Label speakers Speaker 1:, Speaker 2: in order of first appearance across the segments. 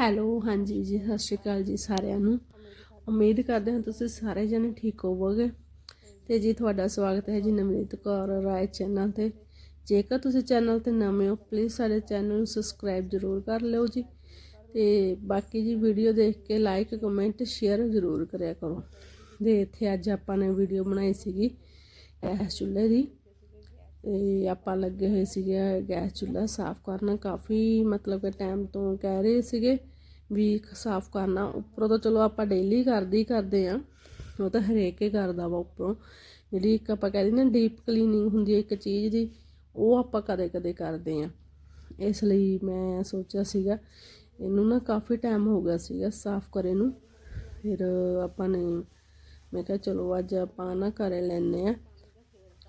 Speaker 1: Hello, ਹਾਂਜੀ ਜੀ, ਸਤਿ ਸ਼੍ਰੀ ਅਕਾਲ ਜੀ ਸਾਰਿਆਂ ਨੂੰ। ਉਮੀਦ ਕਰਦੇ ਹਾਂ ਤੁਸੀਂ ਸਾਰੇ ਜਣੇ ਠੀਕ ਹੋਵੋਗੇ। ਤੇ ਜੀ, ਤੁਹਾਡਾ ਸਵਾਗਤ ਹੈ ਜੀ ਨਵਨੀਤ ਕੌਰ ਰਾਏ ਚੈਨਲ ਤੇ। ਜੇਕਰ ਤੁਸੀਂ ਚੈਨਲ ਤੇ ਨਵੇਂ ਹੋ ਪਲੀਜ਼ ਸਾਡੇ ਚੈਨਲ ਨੂੰ ਸਬਸਕ੍ਰਾਈਬ ਜ਼ਰੂਰ ਕਰ ਲਿਓ ਜੀ। ਤੇ ਬਾਕੀ ਜੀ ਵੀਡੀਓ ਦੇਖ ਕੇ ਲਾਈਕ ਕਮੈਂਟ ਸ਼ੇਅਰ ਜ਼ਰੂਰ ਕਰਿਆ ਕਰੋ। ਦੇ ਇੱਥੇ ਅੱਜ ਆਪਾਂ ਨੇ ਵੀਡੀਓ ਬਣਾਈ ਸੀਗੀ ਗੈਸ ਚੁੱਲ੍ਹੇ ਦੀ। ਤੇ ਆਪਾਂ ਲੱਗੇ ਹੋਏ ਸੀਗੇ ਗੈਸ ਚੁੱਲ੍ਹਾ ਸਾਫ਼ ਕਰਨਾ। ਕਾਫੀ ਮਤਲਬ ਕਿ ਟਾਈਮ ਤੋਂ ਕਹਿ ਰਹੇ ਸੀਗੇ ਵੀ ਸਾਫ਼ ਕਰਨਾ। ਉੱਪਰੋਂ ਤਾਂ ਚਲੋ ਆਪਾਂ ਡੇਲੀ ਕਰਦੇ ਹੀ ਕਰਦੇ ਆ। ਉਹ ਤਾਂ ਹਰੇਕ ਹੀ ਕਰਦਾ ਵਾ ਉੱਪਰੋਂ। ਜਿਹੜੀ ਇੱਕ ਆਪਾਂ ਕਹਿੰਦੇ ਨਾ ਡੀਪ ਕਲੀਨਿੰਗ ਹੁੰਦੀ ਹੈ ਇੱਕ ਚੀਜ਼ ਦੀ, ਉਹ ਆਪਾਂ ਕਦੇ ਕਦੇ ਕਰਦੇ ਆ। ਇਸ ਲਈ ਮੈਂ ਸੋਚਿਆ ਸੀਗਾ, ਇਹਨੂੰ ਨਾ ਕਾਫੀ ਟਾਈਮ ਹੋ ਗਿਆ ਸੀਗਾ ਸਾਫ਼ ਕਰੇ ਨੂੰ। ਫਿਰ ਆਪਾਂ ਨੇ, ਮੈਂ ਕਿਹਾ ਚਲੋ ਅੱਜ ਆਪਾਂ ਨਾ ਕਰੇ ਲੈਨੇ ਆ।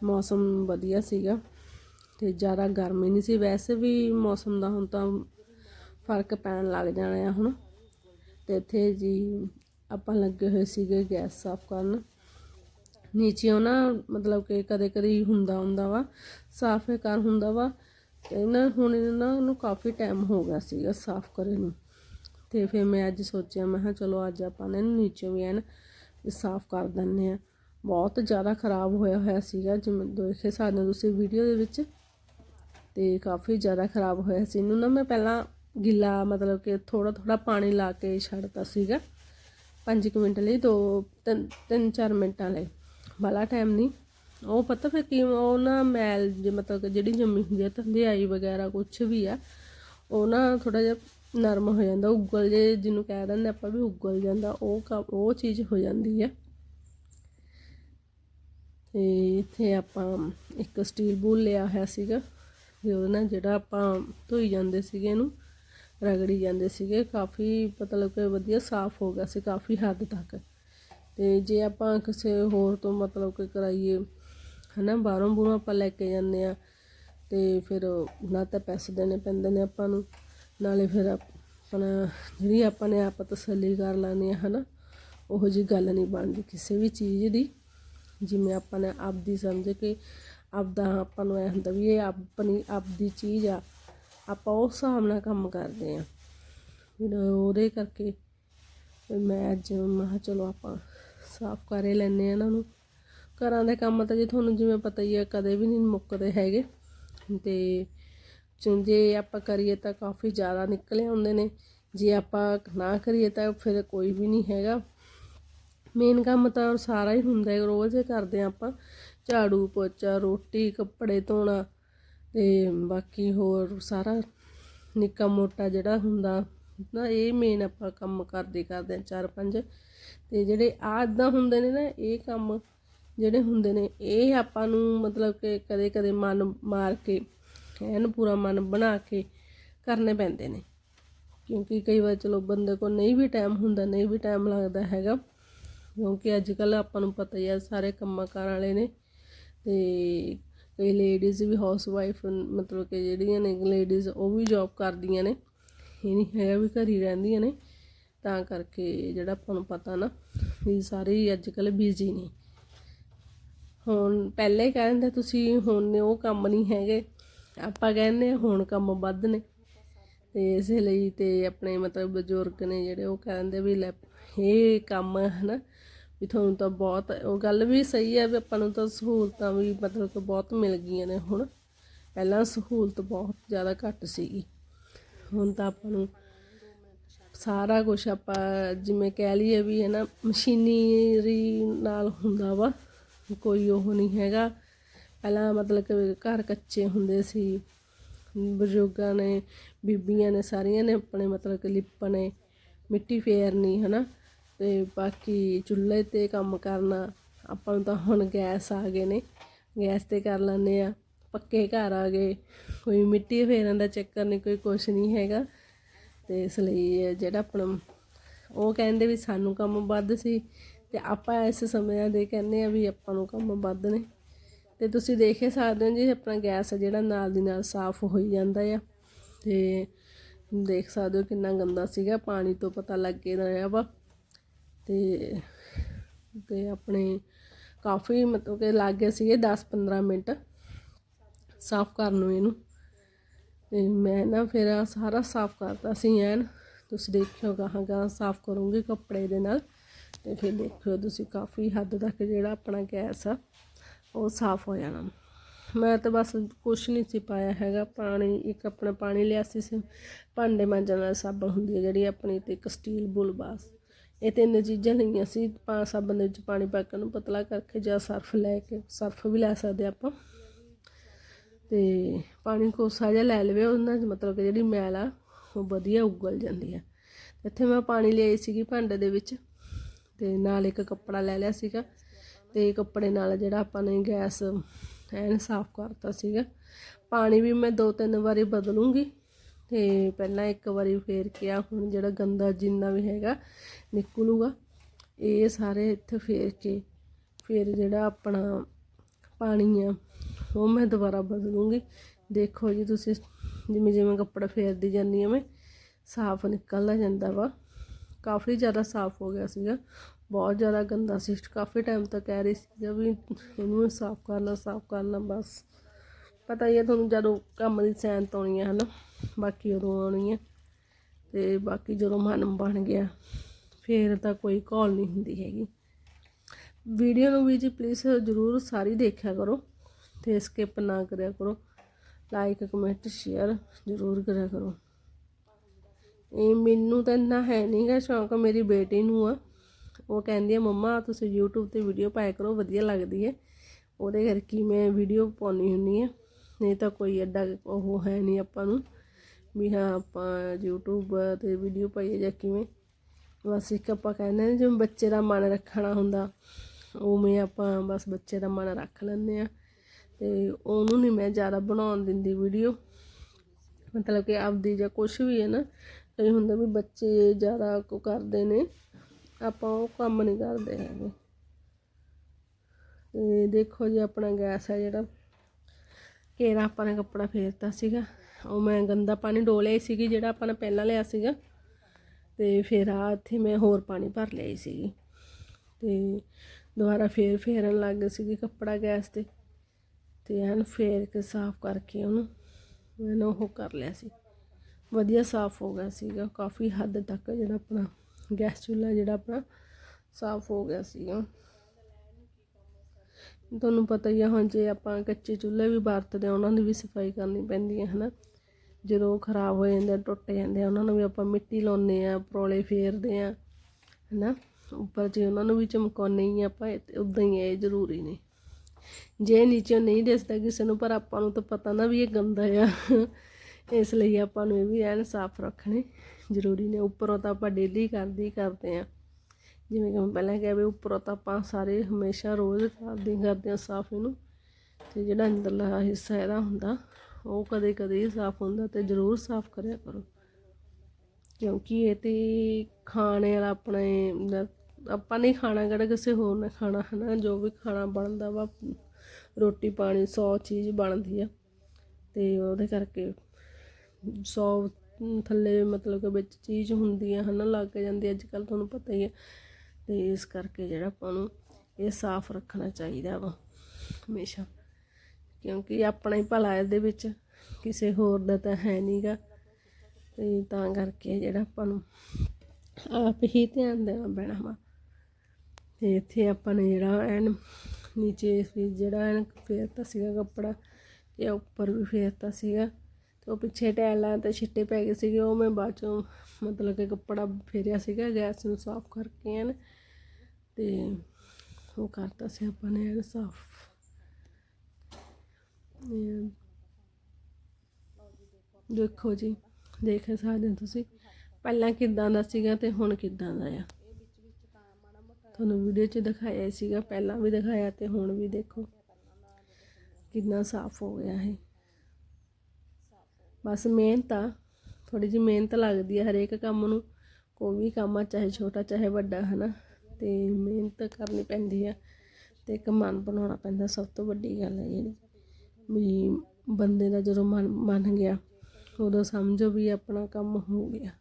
Speaker 1: ਮੌਸਮ ਵਧੀਆ ਸੀਗਾ ਅਤੇ ਜ਼ਿਆਦਾ ਗਰਮੀ ਨਹੀਂ ਸੀ। ਵੈਸੇ ਵੀ ਮੌਸਮ ਦਾ ਹੁਣ ਤਾਂ ਫ਼ਰਕ ਪੈਣ ਲੱਗ ਜਾਣਾ ਆ ਹੁਣ। ਅਤੇ ਇੱਥੇ ਜੀ ਆਪਾਂ ਲੱਗੇ ਹੋਏ ਸੀਗੇ ਗੈਸ ਸਾਫ਼ ਕਰਨ। ਨੀਚੇ ਨਾ ਮਤਲਬ ਕਿ ਕਦੇ ਕਦੇ ਹੁੰਦਾ ਹੁੰਦਾ ਵਾ, ਸਾਫ਼ ਕਰ ਹੁੰਦਾ ਵਾ। ਤੇ ਨਾ ਹੁਣ ਨਾ ਉਹਨੂੰ ਕਾਫੀ ਟਾਈਮ ਹੋ ਗਿਆ ਸੀਗਾ ਸਾਫ਼ ਕਰੇ ਨੂੰ। ਤੇ ਫਿਰ ਮੈਂ ਅੱਜ ਸੋਚਿਆ, ਮੈਂ ਕਿਹਾ ਚਲੋ ਅੱਜ ਆਪਾਂ ਨੇ ਇਹਨੂੰ ਨੀਚੇ ਵੀ ਐਨ ਸਾਫ਼ ਕਰ ਦਿੰਨੇ ਆ ਬਹੁਤ ਜ਼ਿਆਦਾ ਖਰਾਬ ਹੋਇਆ ਹੋਇਆ ਸੀਗਾ ਜਿਵੇਂ ਦੇਖੇ ਸਾਨੂੰ ਤੁਸੀਂ ਵੀਡੀਓ ਦੇ ਵਿੱਚ ਤੇ ਕਾਫੀ ਜ਼ਿਆਦਾ ਖਰਾਬ ਹੋਇਆ ਸੀ। ਇਹਨੂੰ ਨਾ ਮੈਂ ਪਹਿਲਾਂ ਗਿੱਲਾ ਮਤਲਬ ਕਿ ਥੋੜਾ ਥੋੜਾ ਪਾਣੀ ਲਾ ਕੇ ਛੱਡਤਾ ਸੀਗਾ। 5 ਮਿੰਟ ਲਈ, ਦੋ ਤਿੰਨ ਤਿੰਨ ਚਾਰ ਮਿੰਟਾਂ ਲਈ। ਬਾਲਾ ਟਾਈਮ ਨਹੀਂ ਉਹ ਪਤਾ ਫਿਰ ਕਿ, ਉਹ ਨਾ ਮੈਲ ਜੇ ਮਤਲਬ ਕਿ ਜਿਹੜੀ ਜੰਮੀ ਹੁੰਦੀ ਹੈ ਧੰਦਿਆਈ ਵਗੈਰਾ ਕੁਝ ਵੀ ਆ, ਉਹ ਨਾ ਥੋੜਾ ਜਿਹਾ ਨਰਮ ਹੋ ਜਾਂਦਾ। ਉਗਲ ਜੇ ਜਿਹਨੂੰ ਕਹਿ ਦਿੰਦੇ ਆਪਾਂ ਵੀ ਉਗਲ ਜਾਂਦਾ, ਉਹ ਉਹ ਚੀਜ਼ ਹੋ ਜਾਂਦੀ ਹੈ ਤੇ ਇੱਥੇ ਆਪਾਂ ਇੱਕ ਸਟੀਲ ਬੂਲ ਲਿਆ ਹੋਇਆ ਸੀਗਾ ਤੇ ਉਹ ਨਾ ਜਿਹੜਾ ਆਪਾਂ ਧੋਈ ਜਾਂਦੇ ਸੀਗੇ ਇਹਨੂੰ, ਰਗੜੀ ਜਾਂਦੇ ਸੀਗੇ, ਕਾਫੀ ਮਤਲਬ ਕਿ ਵਧੀਆ ਸਾਫ਼ ਹੋ ਗਿਆ ਸੀ, ਕਾਫੀ ਹੱਦ ਤੱਕ। ਤੇ ਜੇ ਆਪਾਂ ਕਿਸੇ ਹੋਰ ਤੋਂ ਮਤਲਬ ਕਿ ਕਰਾਈਏ, ਹਨਾ, ਬਾਹਰੋਂ ਬੂਰੋਂ ਆਪਾਂ ਲੈ ਕੇ ਜਾਂਦੇ ਆ ਤੇ ਫਿਰ ਨਾ ਤਾਂ ਪੈਸੇ ਦੇਣੇ ਪੈਂਦੇ ਨੇ ਆਪਾਂ ਨੂੰ, ਨਾਲੇ ਫਿਰ ਆਪਣਾ ਜਿਹੜੀ ਆਪਾਂ ਨੇ ਆਪ ਤਸੱਲੀ ਕਰ ਲੈਣੀ ਹੈ, ਹਨਾ, ਉਹੋ ਜੀ ਗੱਲ ਨਹੀਂ ਬਣਦੀ ਕਿਸੇ ਵੀ ਚੀਜ਼ ਦੀ। ਜਿਵੇਂ ਆਪਾਂ ਨੇ ਆਪਦੀ ਸਮਝ ਕੇ ਆਪਦਾ ਆਪਾਂ ਨੂੰ ਐਂ ਹੁੰਦਾ ਵੀ ਇਹ ਆਪਣੀ, ਆਪਦੀ ਚੀਜ਼ ਆ, ਆਪਾਂ ਉਸ ਹਿਸਾਬ ਨਾਲ ਕੰਮ ਕਰਦੇ ਹਾਂ। ਫਿਰ ਉਹਦੇ ਕਰਕੇ ਮੈਂ ਅੱਜ ਮੈਂ ਚਲੋ ਆਪਾਂ ਸਾਫ਼ ਕਰ ਹੀ ਲੈਨੇ ਆ ਇਹਨਾਂ ਨੂੰ। ਘਰਾਂ ਦੇ ਕੰਮ ਤਾਂ ਜੇ ਤੁਹਾਨੂੰ ਜਿਵੇਂ ਪਤਾ ਹੀ ਆ ਕਦੇ ਵੀ ਨਹੀਂ ਮੁੱਕਦੇ ਹੈਗੇ। ਤੇ ਜੇ ਆਪਾਂ ਕਰੀਏ ਤਾਂ ਕਾਫੀ ਜ਼ਿਆਦਾ ਨਿਕਲੇ ਆਉਂਦੇ ਨੇ। ਜੇ ਆਪਾਂ ਨਾ ਕਰੀਏ ਤਾਂ ਫਿਰ ਕੋਈ ਵੀ ਨਹੀਂ ਹੈਗਾ। ਮੇਨ ਕੰਮ ਤਾਂ ਸਾਰਾ ਹੀ ਹੁੰਦਾ ਹੈ, ਰੋਜ਼ ਹੀ ਕਰਦੇ ਆ ਆਪਾਂ। ਝਾੜੂ ਪੋਚਾ, ਰੋਟੀ, ਕੱਪੜੇ ਧੋਣਾ ਤੇ ਬਾਕੀ ਹੋਰ ਸਾਰਾ ਨਿੱਕਾ ਮੋਟਾ ਜਿਹੜਾ ਹੁੰਦਾ, ਨਾ ਇਹ ਮੇਨ ਆਪਾਂ ਕੰਮ ਕਰਦੇ ਕਰਦੇ ਆ ਚਾਰ ਪੰਜ। ਤੇ ਜਿਹੜੇ ਆਦਾਂ ਹੁੰਦੇ ਨੇ ਨਾ, ਇਹ ਕੰਮ ਜਿਹੜੇ ਹੁੰਦੇ ਨੇ, ਇਹ ਆਪਾਂ ਨੂੰ ਮਤਲਬ ਕਿ ਕਦੇ ਕਦੇ ਮਨ ਮਾਰ ਕੇ ਐਨ ਪੂਰਾ ਮਨ ਬਣਾ ਕੇ ਕਰਨੇ ਪੈਂਦੇ ਨੇ। ਕਿਉਂਕਿ ਕਈ ਵਾਰ ਚਲੋ ਬੰਦੇ ਕੋਲ ਨਹੀਂ ਵੀ ਟਾਈਮ ਹੁੰਦਾ, ਨਹੀਂ ਵੀ ਟਾਈਮ ਲੱਗਦਾ ਹੈਗਾ। ਕਿਉਂਕਿ ਅੱਜ ਕੱਲ ਆਪਾਂ ਨੂੰ ਪਤਾ ਹੀ ਆ, ਸਾਰੇ ਕੰਮਾਂ ਕਾਰ ਵਾਲੇ ਨੇ ਤੇ ਕਈ ਲੇਡੀਜ਼ ਵੀ ਹਾਊਸ ਵਾਈਫ ਮਤਲਬ ਕਿ ਜਿਹੜੀਆਂ ਨੇ ਲੇਡੀਜ਼ ਉਹ ਵੀ ਜੌਬ ਕਰਦੀਆਂ ਨੇ, ਇਹ ਨਹੀਂ ਹੈਗਾ ਵੀ ਘਰ ਹੀ ਰਹਿੰਦੀਆਂ ਨੇ, ਤਾਂ ਕਰਕੇ ਜਿਹੜਾ ਆਪਾਂ ਨੂੰ ਪਤਾ ਨਾ ਵੀ ਸਾਰੇ ਅੱਜ ਕੱਲ ਬਿਜ਼ੀ ਨੇ। ਹੁਣ ਪਹਿਲੇ ਕਹਿੰਦੇ ਤੁਸੀਂ, ਹੁਣ ਉਹ ਕੰਮ ਨਹੀਂ ਹੈਗੇ, ਆਪਾਂ ਕਹਿੰਦੇ ਹੁਣ ਕੰਮ ਵੱਧ ਨੇ। ਤੇ ਇਸ ਲਈ ਤੇ ਆਪਣੇ ਮਤਲਬ ਬਜ਼ੁਰਗ ਨੇ ਜਿਹੜੇ ਉਹ ਕਹਿੰਦੇ ਵੀ ਲੈ ਇਹ ਕੰਮ ਹੈ ਨਾ, ਵੀ ਤੁਹਾਨੂੰ ਤਾਂ ਬਹੁਤ, ਉਹ ਗੱਲ ਵੀ ਸਹੀ ਹੈ ਵੀ ਆਪਾਂ ਨੂੰ ਤਾਂ ਸਹੂਲਤਾਂ ਵੀ ਮਤਲਬ ਕਿ ਬਹੁਤ ਮਿਲ ਗਈਆਂ ਨੇ ਹੁਣ। ਪਹਿਲਾਂ ਸਹੂਲਤ ਬਹੁਤ ਜ਼ਿਆਦਾ ਘੱਟ ਸੀਗੀ। ਹੁਣ ਤਾਂ ਆਪਾਂ ਨੂੰ ਸਾਰਾ ਕੁਝ ਆਪਾਂ ਜਿਵੇਂ ਕਹਿ ਲਈਏ ਵੀ ਹੈ ਨਾ, ਮਸ਼ੀਨਰੀ ਨਾਲ ਹੁੰਦਾ ਵਾ, ਕੋਈ ਉਹ ਨਹੀਂ ਹੈਗਾ। ਪਹਿਲਾਂ ਮਤਲਬ ਕਿ ਘਰ ਕੱਚੇ ਹੁੰਦੇ ਸੀ। ਬਜ਼ੁਰਗਾਂ ਨੇ, ਬੀਬੀਆਂ ਨੇ, ਸਾਰੀਆਂ ਨੇ ਆਪਣੇ ਮਤਲਬ ਕਿ ਲਿਪਣੇ ਮਿੱਟੀ ਫੇਰਨੀ ਹੈ ਨਾ ਅਤੇ ਬਾਕੀ ਚੁੱਲ੍ਹੇ ਤੇ ਕੰਮ ਕਰਨਾ, ਆਪਾਂ ਨੂੰ ਤਾਂ ਹੁਣ ਗੈਸ ਆ ਗਏ ਨੇ। ਗੈਸ ਤੇ ਕਰ ਲੈਂਦੇ ਹਾਂ ਪੱਕੇ ਘਰ ਆ ਗਏ। ਕੋਈ ਮਿੱਟੀ ਫੇਰਨ ਦਾ ਚੱਕਰ ਨਹੀਂ ਕੋਈ ਕੁਛ ਨਹੀਂ ਹੈਗਾ। ਅਤੇ ਇਸ ਲਈ ਜਿਹੜਾ ਆਪਣਾ, ਉਹ ਕਹਿੰਦੇ ਵੀ ਸਾਨੂੰ ਕੰਮ ਵੱਧ ਸੀ। ਅਤੇ ਆਪਾਂ ਇਸ ਸਮਿਆਂ ਦੇ ਕਹਿੰਦੇ ਆ ਵੀ ਆਪਾਂ ਨੂੰ ਕੰਮ ਵੱਧ ਨੇ। ਤੇ ਤੁਸੀਂ ਦੇਖ ਹੀ ਸਕਦੇ ਹੋ ਜੀ, ਆਪਣਾ ਗੈਸ ਜਿਹੜਾ ਨਾਲ ਦੀ ਨਾਲ ਸਾਫ਼ ਹੋਈ ਜਾਂਦਾ ਆ। ਤੇ ਦੇਖ ਸਕਦੇ ਹੋ ਕਿੰਨਾ ਗੰਦਾ ਸੀਗਾ, ਪਾਣੀ ਤੋਂ ਪਤਾ ਲੱਗ ਕੇ ਰਿਹਾ ਵਾ। ਤੇ ਤੇ ਆਪਣੇ ਕਾਫੀ ਮਤਲਬ ਕਿ ਲੱਗ ਗਏ ਸੀਗੇ 10-15 ਮਿੰਟ ਸਾਫ਼ ਕਰਨ ਨੂੰ ਇਹਨੂੰ। ਤੇ ਮੈਂ ਨਾ ਫਿਰ ਸਾਰਾ ਸਾਫ਼ ਕਰਤਾ ਸੀ ਐਨ। ਤੁਸੀਂ ਦੇਖਿਓ ਗਾਹਾਂ ਗਾਹਾਂ ਸਾਫ਼ ਕਰੂੰਗੀ ਕੱਪੜੇ ਦੇ ਨਾਲ। ਤੇ ਫਿਰ ਦੇਖਿਓ ਤੁਸੀਂ ਕਾਫੀ ਹੱਦ ਤੱਕ ਜਿਹੜਾ ਆਪਣਾ ਗੈਸ ਆ ਉਹ ਸਾਫ਼ ਹੋ ਜਾਣਾ। ਮੈਂ ਤਾਂ ਬਸ ਕੁਛ ਨਹੀਂ ਸੀ ਪਾਇਆ ਹੈਗਾ। ਪਾਣੀ, ਇੱਕ ਆਪਣਾ ਪਾਣੀ ਲਿਆ ਸੀ ਸੀ ਭਾਂਡੇ ਮਾਂਜਣ ਵਾਲਾ ਸਾਬਣ ਹੁੰਦੀ ਹੈ ਜਿਹੜੀ ਆਪਣੀ ਤੇ ਇੱਕ ਸਟੀਲ ਬੁਲ ਬਾਸ। ਇਹ ਤਿੰਨ ਚੀਜ਼ਾਂ ਲਈਆਂ ਸੀ। ਪਾ ਸਾਬਣ ਦੇ ਵਿੱਚ ਪਾਣੀ ਪਾ ਕੇ ਉਹਨੂੰ ਪਤਲਾ ਕਰਕੇ ਜਾਂ ਸਰਫ ਲੈ ਕੇ, ਸਰਫ ਵੀ ਲੈ ਸਕਦੇ ਆਪਾਂ। ਤੇ ਪਾਣੀ ਕੋਸਾ ਜਿਹਾ ਲੈ ਲਵੇ ਉਹਨਾਂ 'ਚ, ਮਤਲਬ ਕਿ ਜਿਹੜੀ ਮੈਲ ਆ, ਉਹ ਵਧੀਆ ਉਗਲ ਜਾਂਦੀ ਹੈ। ਇੱਥੇ ਮੈਂ ਪਾਣੀ ਲਿਆਈ ਸੀਗੀ ਭਾਂਡੇ ਦੇ ਵਿੱਚ ਤੇ ਨਾਲ ਇੱਕ ਕੱਪੜਾ ਲੈ ਲਿਆ ਸੀਗਾ। ਤੇ ਕੱਪੜੇ ਨਾਲ ਜਿਹੜਾ ਆਪਾਂ ਨੇ ਗੈਸ ਐਨ ਸਾਫ਼ ਕਰਤਾ ਸੀਗਾ। ਪਾਣੀ ਵੀ ਮੈਂ ਦੋ ਤਿੰਨ ਵਾਰੀ ਬਦਲੂੰਗੀ ਤੇ ਪਹਿਲਾਂ ਇੱਕ ਵਾਰੀ ਫੇਰ ਕੇ ਆ ਹੁਣ ਜਿਹੜਾ ਗੰਦਾ ਜਿੰਨਾ ਵੀ ਹੈਗਾ ਨਿਕਲੂਗਾ, ਇਹ ਸਾਰੇ ਇੱਥੇ ਫੇਰ ਕੇ, ਫਿਰ ਜਿਹੜਾ ਆਪਣਾ ਪਾਣੀ ਆ, ਉਹ ਮੈਂ ਦੁਬਾਰਾ ਬਦਲੂੰਗੀ। ਦੇਖੋ ਜੀ ਤੁਸੀਂ, ਜਿਵੇਂ ਜਿਵੇਂ ਕੱਪੜਾ ਫੇਰਦੀ ਜਾਂਦੀ ਹਾਂ ਮੈਂ, ਸਾਫ਼ ਨਿਕਲਦਾ ਜਾਂਦਾ ਵਾ। ਕਾਫੀ ਜ਼ਿਆਦਾ ਸਾਫ਼ ਹੋ ਗਿਆ ਸੀਗਾ। ਬਹੁਤ ਜ਼ਿਆਦਾ ਗੰਦਾ ਸੀ। ਕਾਫੀ ਟਾਈਮ ਤੱਕ ਕਹਿ ਰਹੀ ਸੀ ਵੀ ਇਹਨੂੰ ਸਾਫ਼ ਕਰਨਾ ਸਾਫ਼ ਕਰਨਾ ਬਸ। ਪਤਾ ਹੀ ਹੈ ਤੁਹਾਨੂੰ ਜਦੋਂ ਕੰਮ ਦੀ ਸੈਂਤ ਆਉਣੀ ਹੈ, ਹਨਾ? ਬਾਕੀ ਉਦੋਂ ਆਉਣੀ ਹੈ। ਤੇ ਬਾਕੀ ਜਦੋਂ ਮਨ ਬਣ ਗਿਆ, ਫੇਰ ਤਾਂ ਕੋਈ ਕਾਲ ਨਹੀਂ ਹੁੰਦੀ ਹੈਗੀ। ਵੀਡੀਓ ਨੂੰ ਵੀ ਜੀ ਪਲੀਜ਼ ਜ਼ਰੂਰ ਸਾਰੀ ਦੇਖਿਆ ਕਰੋ ਤੇ ਸਕਿਪ ਨਾ ਕਰਿਆ ਕਰੋ। ਲਾਈਕ ਕਮੈਂਟ ਸ਼ੇਅਰ ਜ਼ਰੂਰ ਕਰਿਆ ਕਰੋ। ਇਹ ਮੈਨੂੰ ਤਾਂ ਇੰਨਾ ਹੈ ਨਹੀਂਗਾ ਸ਼ੌਂਕ, ਮੇਰੀ ਬੇਟੀ ਨੂੰ ਆ। ਉਹ ਕਹਿੰਦੀ ਆ, ਮੰਮਾ, ਤੁਸੀਂ YouTube ਤੇ ਵੀਡੀਓ ਪਾਇਆ ਕਰੋ, ਵਧੀਆ ਲੱਗਦੀ ਹੈ ਉਹਦੇ ਕਰਕੇ ਮੈਂ ਵੀਡੀਓ ਪਾਉਣੀ ਹੁੰਦੀ ਆ। ਨਹੀਂ ਤਾਂ ਕੋਈ ਐਡਾ ਉਹ ਹੈ ਨਹੀਂ ਆਪਾਂ ਨੂੰ ਵੀ ਹਾਂ, ਆਪਾਂ YouTube ਤੇ ਵੀਡੀਓ ਪਾਈਏ ਜਾਂ ਕਿਵੇਂ। ਬਸ ਇੱਕ ਆਪਾਂ ਕਹਿੰਦੇ ਜਿਵੇਂ ਬੱਚੇ ਦਾ ਮਨ ਰੱਖਣਾ ਹੁੰਦਾ, ਉਵੇਂ ਆਪਾਂ ਬਸ ਬੱਚੇ ਦਾ ਮਨ ਰੱਖ ਲੈਂਦੇ ਆ। ਤੇ ਉਹਨੂੰ ਨਹੀਂ ਮੈਂ ਜ਼ਿਆਦਾ ਬਣਾਉਣ ਦਿੰਦੀ ਵੀਡੀਓ ਮਤਲਬ ਕਿ ਆਪਦੀ ਜਾਂ ਕੁਝ ਵੀ ਹੈ ਨਾ ਇਹ ਹੁੰਦਾ ਵੀ ਬੱਚੇ ਜ਼ਿਆਦਾ ਕੋ ਕਰਦੇ ਨੇ। ਆਪਾਂ ਉਹ ਕੰਮ ਨਹੀਂ ਕਰਦੇ ਹੈਗੇ। ਤੇ ਦੇਖੋ ਜੀ, ਆਪਣਾ ਗੈਸ ਹੈ ਜਿਹੜਾ। ਘੇਰਾ ਆਪਾਂ ਨੇ ਕੱਪੜਾ ਫੇਰਤਾ ਸੀਗਾ। ਉਹ ਮੈਂ ਗੰਦਾ ਪਾਣੀ ਡੋਲਿਆ ਸੀਗੀ, ਜਿਹੜਾ ਆਪਾਂ ਨੇ ਪਹਿਲਾਂ ਲਿਆ ਸੀਗਾ। ਤੇ ਫਿਰ ਆ ਇੱਥੇ ਮੈਂ ਹੋਰ ਪਾਣੀ ਭਰ ਲਿਆਈ ਸੀਗੀ। ਤੇ ਦੁਬਾਰਾ ਫੇਰ ਫੇਰਨ ਲੱਗ ਗਈ ਸੀਗੀ ਕੱਪੜਾ ਗੈਸ ਤੇ। ਤੇ ਐਨ ਫੇਰ ਕੇ ਸਾਫ਼ ਕਰਕੇ ਉਹਨੂੰ ਮੈਂ ਉਹ ਕਰ ਲਿਆ ਸੀ। ਵਧੀਆ ਸਾਫ਼ ਹੋ ਗਿਆ ਸੀਗਾ। ਕਾਫੀ ਹੱਦ ਤੱਕ ਜਿਹੜਾ ਆਪਣਾ ਗੈਸ ਚੁੱਲ੍ਹਾ ਜਿਹੜਾ ਆਪਣਾ ਸਾਫ਼ ਹੋ ਗਿਆ ਸੀਗਾ। ਤੁਹਾਨੂੰ ਪਤਾ ਹੀ ਆ, ਹੁਣ ਜੇ ਆਪਾਂ ਕੱਚੇ ਚੁੱਲ੍ਹੇ ਵੀ ਵਰਤਦੇ ਆ ਉਹਨਾਂ ਦੀ ਵੀ ਸਫ਼ਾਈ ਕਰਨੀ ਪੈਂਦੀ ਹੈ, ਹਨਾ। ਜਦੋਂ ਖਰਾਬ ਹੋ ਜਾਂਦੇ ਟੁੱਟ ਜਾਂਦੇ ਆ, ਉਹਨਾਂ ਨੂੰ ਵੀ ਆਪਾਂ ਮਿੱਟੀ ਲਾਉਂਦੇ ਆ ਪਰੋਲੇ ਫੇਰਦੇ ਆ ਹਨਾ। ਉੱਪਰ ਜੇ ਉਹਨਾਂ ਨੂੰ ਵੀ ਚਮਕਾਉਂਦੇ ਹੀ ਆਪਾਂ ਉਦਾਂ ਹੀ ਇਹ ਜ਼ਰੂਰੀ ਨੇ ਜੇ ਨੀਚੇ ਨਹੀਂ ਦਿਸਦਾ ਕਿਸੇ ਨੂੰ, ਪਰ ਆਪਾਂ ਨੂੰ ਤਾਂ ਪਤਾ ਨਾ ਵੀ ਇਹ ਗੰਦਾ ਆ। ਇਸ ਲਈ ਆਪਾਂ ਨੂੰ ਇਹ ਵੀ ਐਨ ਸਾਫ਼ ਰੱਖਣੇ। ਜ਼ਰੂਰੀ ਨੇ, ਉੱਪਰੋਂ ਤਾਂ ਆਪਾਂ ਡੇਲੀ ਕਰਦੇ ਹੀ ਕਰਦੇ ਆ ਜਿਵੇਂ ਕਿ ਮੈਂ ਪਹਿਲਾਂ ਕਿਹਾ ਵੀ ਉੱਪਰੋਂ ਤਾਂ ਆਪਾਂ ਸਾਰੇ ਹਮੇਸ਼ਾ ਰੋਜ਼ ਕਰਦੇ ਕਰਦੇ ਆ ਸਾਫ਼ ਇਹਨੂੰ। ਤੇ ਜਿਹੜਾ ਅੰਦਰਲਾ ਹਿੱਸਾ ਇਹਦਾ ਹੁੰਦਾ, ਉਹ ਕਦੇ ਕਦੇ ਹੀ ਸਾਫ਼ ਹੁੰਦਾ ਤੇ ਜ਼ਰੂਰ ਸਾਫ਼ ਕਰਿਆ ਕਰੋ। ਕਿਉਂਕਿ ਇਹ ਤੇ ਖਾਣੇ ਵਾਲਾ ਆਪਣੇ ਆਪਾਂ ਨਹੀਂ ਖਾਣਾ, ਕਿਹੜਾ ਕਿਸੇ ਹੋਰ ਨੇ ਖਾਣਾ, ਹਨਾ? ਜੋ ਵੀ ਖਾਣਾ ਬਣਦਾ ਵਾ, ਰੋਟੀ ਪਾਣੀ 100 ਚੀਜ਼ ਬਣਦੀ ਆ। ਤੇ ਉਹਦੇ ਕਰਕੇ 100 ਥੱਲੇ ਮਤਲਬ ਕਿ ਵਿੱਚ ਚੀਜ਼ ਹੁੰਦੀ ਹੈ ਹਨਾ, ਲੱਗ ਜਾਂਦੀ, ਅੱਜ ਕੱਲ ਤੁਹਾਨੂੰ ਪਤਾ ਹੀ ਹੈ। ਤੇ ਇਸ ਕਰਕੇ ਜਿਹੜਾ ਆਪਾਂ ਨੂੰ ਇਹ ਸਾਫ਼ ਰੱਖਣਾ ਚਾਹੀਦਾ ਵਾ, ਹਮੇਸ਼ਾ। ਕਿਉਂਕਿ ਆਪਣਾ ਹੀ ਭਲਾ ਇਹਦੇ ਵਿੱਚ, ਕਿਸੇ ਹੋਰ ਦਾ ਤਾਂ ਹੈ ਨਹੀਂਗਾ ਤੇ ਤਾਂ ਕਰਕੇ ਜਿਹੜਾ ਆਪਾਂ ਨੂੰ ਆਪ ਹੀ ਧਿਆਨ ਦੇਣਾ ਪੈਣਾ ਵਾ। ਤੇ ਇੱਥੇ ਆਪਾਂ ਨੇ ਜਿਹੜਾ ਐਨ ਨੀਚੇ ਵੀ ਜਿਹੜਾ ਐਨ ਫੇਰਤਾ ਸੀਗਾ ਕੱਪੜਾ, ਤੇ ਉੱਪਰ ਵੀ ਫੇਰਤਾ ਸੀਗਾ। ਉਹ ਪਿੱਛੇ ਟੈਲਾਂ ਤੇ ਛਿੱਟੇ ਪੈ ਗਏ ਸੀਗੇ, ਉਹ ਮੈਂ ਬਾਅਦ ਚੋਂ ਮਤਲਬ ਕਿ ਕੱਪੜਾ ਫੇਰਿਆ ਸੀਗਾ, ਗੈਸ ਨੂੰ ਸਾਫ਼ ਕਰਕੇ ਐਨ, ਤੇ ਉਹ ਕਰਤਾ ਸੀ ਆਪਾਂ ਨੇ ਐਨ ਸਾਫ਼। ਦੇਖੋ ਜੀ, ਦੇਖ ਸਕਦੇ ਹੋ ਤੁਸੀਂ, ਪਹਿਲਾਂ ਕਿਦਾਂ ਦਾ ਸੀਗਾ ਤੇ ਹੁਣ ਕਿਦਾਂ ਦਾ ਆ। ਤੁਹਾਨੂੰ ਵੀਡੀਓ 'ਚ ਦਿਖਾਇਆ ਸੀਗਾ, ਪਹਿਲਾਂ ਵੀ ਦਿਖਾਇਆ ਤੇ ਹੁਣ ਵੀ ਦੇਖੋ, ਕਿੰਨਾ ਸਾਫ਼ ਹੋ ਗਿਆ ਹੈ ਬਸ ਮਿਹਨਤ ਆ ਥੋੜੀ ਜਿਹੀ ਮਿਹਨਤ ਲੱਗਦੀ ਹੈ ਹਰੇਕ ਕੰਮ ਨੂੰ, ਕੋਈ ਵੀ ਕੰਮ ਆ, ਚਾਹੇ ਛੋਟਾ, ਚਾਹੇ ਵੱਡਾ, ਹਨਾ, ਤੇ ਮਿਹਨਤ ਕਰਨੀ ਪੈਂਦੀ ਆ, ਤੇ ਇੱਕ ਮਨ ਬਣਾਉਣਾ ਪੈਂਦਾ, ਸਭ ਤੋਂ ਵੱਡੀ ਗੱਲ ਹੈ ਜਿਹੜੀ, ਵੀ ਬੰਦੇ ਦਾ ਜਦੋਂ ਮਨ, ਮੰਨ ਗਿਆ, ਉਦੋਂ ਸਮਝੋ ਵੀ ਆਪਣਾ ਕੰਮ ਹੋ ਗਿਆ,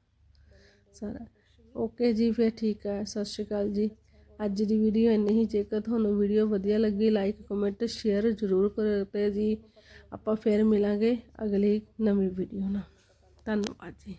Speaker 1: ਸਾਰਾ। ਓਕੇ ਜੀ, ਫਿਰ ਠੀਕ ਹੈ ਸਤਿ ਸ਼੍ਰੀ ਅਕਾਲ ਜੀ। ਅੱਜ ਦੀ ਵੀਡੀਓ ਇੰਨੀ ਹੀ, ਜੇਕਰ ਤੁਹਾਨੂੰ ਵੀਡੀਓ ਵਧੀਆ ਲੱਗੀ ਲਾਈਕ ਕਮੈਂਟ ਸ਼ੇਅਰ ਜ਼ਰੂਰ ਕਰਿਓ ਤੇ ਜੀ। ਆਪਾਂ ਫਿਰ ਮਿਲਾਂਗੇ ਅਗਲੀ ਨਵੀਂ ਵੀਡੀਓ ਨਾਲ। ਧੰਨਵਾਦ ਜੀ।